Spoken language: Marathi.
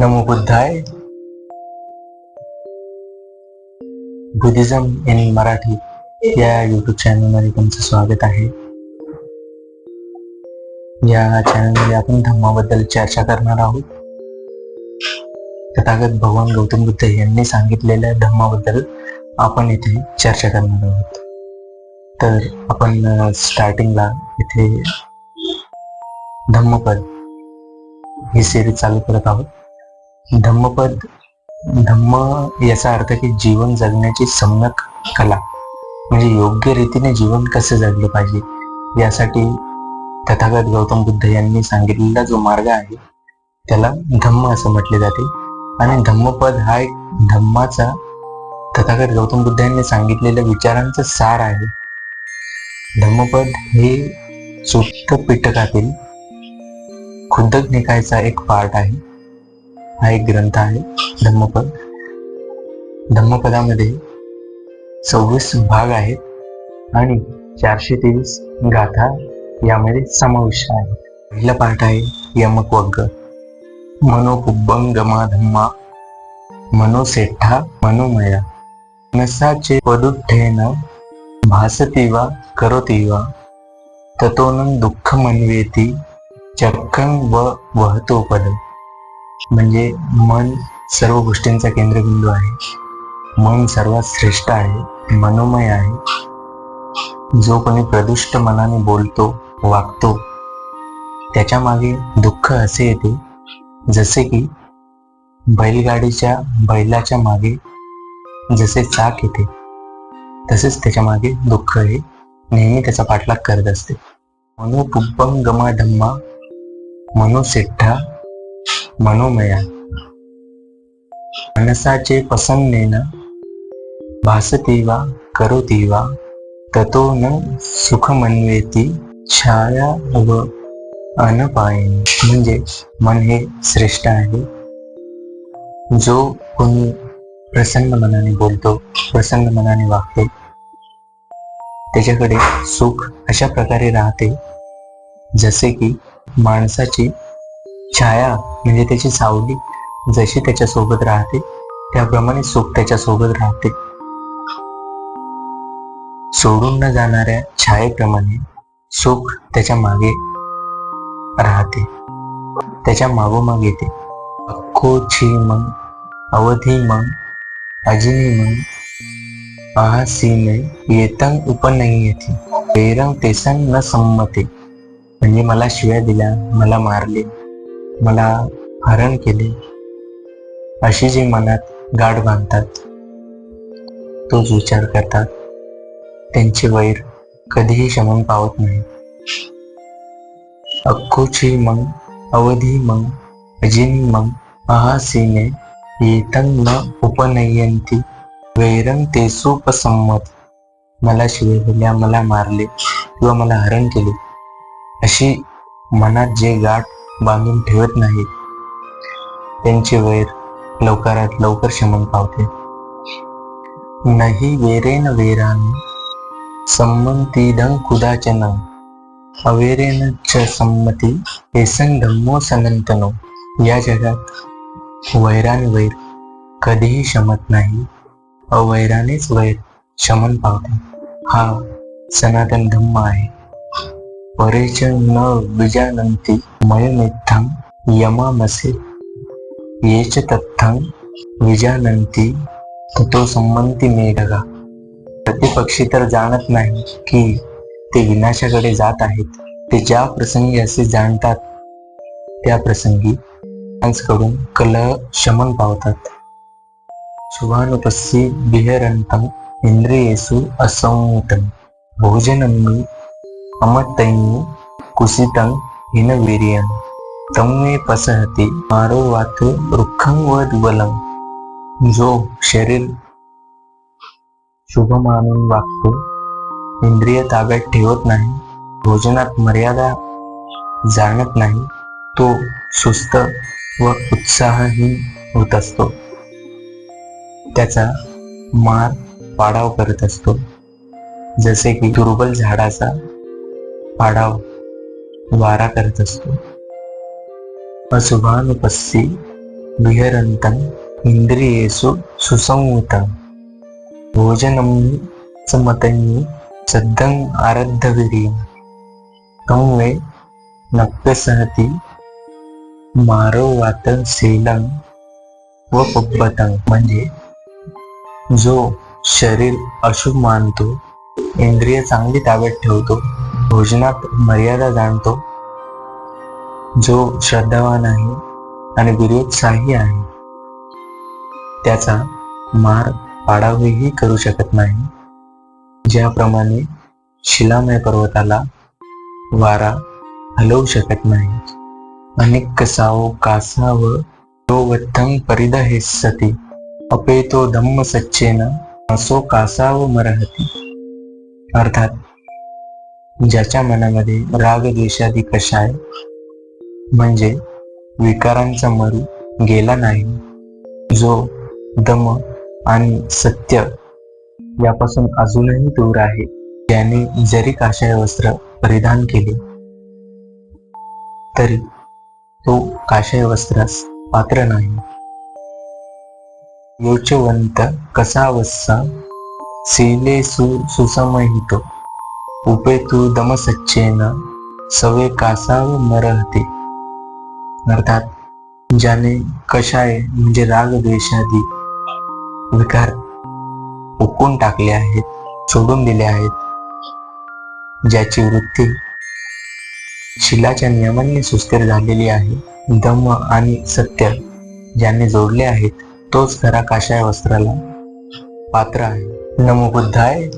नमो बुद्धाय. बुद्धिझम इन मराठी या युट्यूब चॅनलमध्ये तुमचं स्वागत आहे. या चॅनलमध्ये आपण धम्माबद्दल चर्चा करणार आहोत. तथागत भगवान गौतम बुद्ध यांनी सांगितलेल्या धम्माबद्दल आपण इथे चर्चा करणार आहोत. तर आपण स्टार्टिंगला इथे धम्मपद ही सिरीज चालू करत आहोत. धम्मपद धम्म याचा अर्थ की जीवन जगण्याची सम्यक कला. म्हणजे योग्य रीतीने जीवन कसे जगले पाहिजे यासाठी तथागत गौतम बुद्ध यांनी सांगितलेला जो मार्ग आहे त्याला धम्म असं म्हटले जाते. आणि धम्मपद हा एक धम्माचा तथागत गौतम बुद्ध यांनी सांगितलेल्या विचारांचा सार आहे. धम्मपद हे सुप्त पिटकातील खुद्दक निकायचा एक पार्ट आहे. हा एक ग्रंथ आहे धम्मपद. धम्मपदामध्ये सव्वीस भाग आहेत आणि चारशे तेवीस गाथा यामध्ये समाविष्ट आहे पहिला पाठ आहे यमक वग्ग मनोपुब्बंगमा धम्मा मनोसेठा मनोमया. नसाचे पदुठ्ठेन भासती वा करोती वा ततोनं दुःख मनवेती चक्कं व वहतो पद म्हणजे मन सर्व गोष्टींचा केंद्रबिंदू आहे. मन सर्वात श्रेष्ठ आहे मनोमय आहे. जो कोणी प्रदुष्ट मनाने बोलतो वागतो त्याच्यामागे दुःख असे येते जसे की बैलगाडीच्या बैलाच्या मागे जसे चाक येते तसेच त्याच्यामागे दुःख हे नेहमी त्याचा पाठलाग करत असते. मनोपुब्बम गमा धम्मा मनोसेठ्ठा मनोमया. मनसाचे पसन्नेन भासती वा करोती वा ततो न सुखमन्वेती छाया व अनपायन. म्हणजे मन हे श्रेष्ठ आहे. जो कोणी प्रसन्न मनाने बोलतो प्रसन्न मनाने वागतो त्याच्याकडे सुख अशा प्रकारे राहते जसे की माणसाची छाया म्हणजे त्याची सावली जशी त्याच्यासोबत राहते त्याप्रमाणे सुख त्याच्यासोबत राहते. सोडून न जाणाऱ्या छायेप्रमाणे सुख त्याच्यामागे राहते. त्याच्या मागोमाग येते. अक्कोची मग अवधी मग अजिनी मग अहासिम येतंग उपनयी येते. प्रेरंग तेसंग न संमते. म्हणजे मला शिव्या दिल्या मला मारले. मला हरण केले. अशी जी मनात गाठ बांधतात तोच विचार करतात. त्यांचे वैर कधीही शमन पावत नाही. अक्कोची मग अवधी मग अजिनी मग अहासीने येतन न उपनयंती ते सुपसंमत मला शिवल्या मला मारले किंवा मला हरण केले. अशी मनात जे गाठ बांधून ठेवत नाहीत त्यांचे वैर लवकरात लवकर शमन पावते. नाही वेरेन वेरान संमतीदं कुदाचन. अवेरेन च संमती एसन धम्मो सनंतनो. या जगात वैरान वैर कधीही शमत नाही. अवैरानेच वैर शमन पावते. हा सनातन धम्म आहे. परेच न विजानंती मयमित्थं यमामसे येच तत्थं विजानंती ततो संमंती मेघगा प्रतिपक्षी तर जाणत नाही की ते विनाशाकडे जात आहेत। ते ज्या प्रसंगी असे जाणतात त्या प्रसंगी कडून कलह शमन पावतात। शुभानुपस्सी बिहरंतम इंद्रियेसु असंतम भोजनम्मी अमतैन्य कुसितं हिनवीर्यं। तं मे पसहती मारो वात वृक्षं व दुबलं जो शरीर शुभ मानून वागतो इंद्रिय ताब्यात ठेवत नाही भोजनात मर्यादा जाणत नाही तो सुस्त व उत्साहहीन होत असतो। त्याचा मार पाडाव करत असतो। जसे की दुर्बल झाडाचा पाडाव वारा करत असतो. अशुभानुपस्सी विहरंतम इंद्रियेसु सुसंवितं. भोजनं समतन्यि सद्धं आरब्धविर्यं तं वे नक्कसहति मारो वात सेलं व पब्बतं म्हणजे जो शरीर अशुभ मानतो इंद्रिय चांगली ताब्यात ठेवतो भोजनात मर्यादा जाणतो जो श्रद्धावान आहे आणि विरोत्साही आहे. त्याचा मार पाडावेही करू शकत नाही. ज्याप्रमाणे शिलामय पर्वताला वारा हलवू शकत नाही. अनेक कसावो कासाव तो वत्थं परिदहेसती अपेतो धम्म सच्चेन असो कासाव मरहती. अर्थात ज्याच्या मनामध्ये राग द्वेषादी कशाय म्हणजे विकारांचा मरू गेला नाही. जो दम आणि सत्य यापासून अजूनही दूर आहे. ज्याने जरी काशाय वस्त्र परिधान केले तरी तो काशाय वस्त्रास पात्र नाही. योचवंत कसा वस्सा सेले सु सुसमहितो उपेतु दमसच्चेन सवे कासाव मरहते अर्थात ज्याने कशाय म्हणजे राग द्वेषादी विकार उकून टाकले आहेत सोडून दिले आहेत. ज्याची वृत्ती शिलाच्या नियमांनी सुस्थिर झालेली आहे दम आणि सत्य ज्याने जोडले आहेत तोच खरा काशाय वस्त्राला पात्र आहे. नमो बुद्धाय.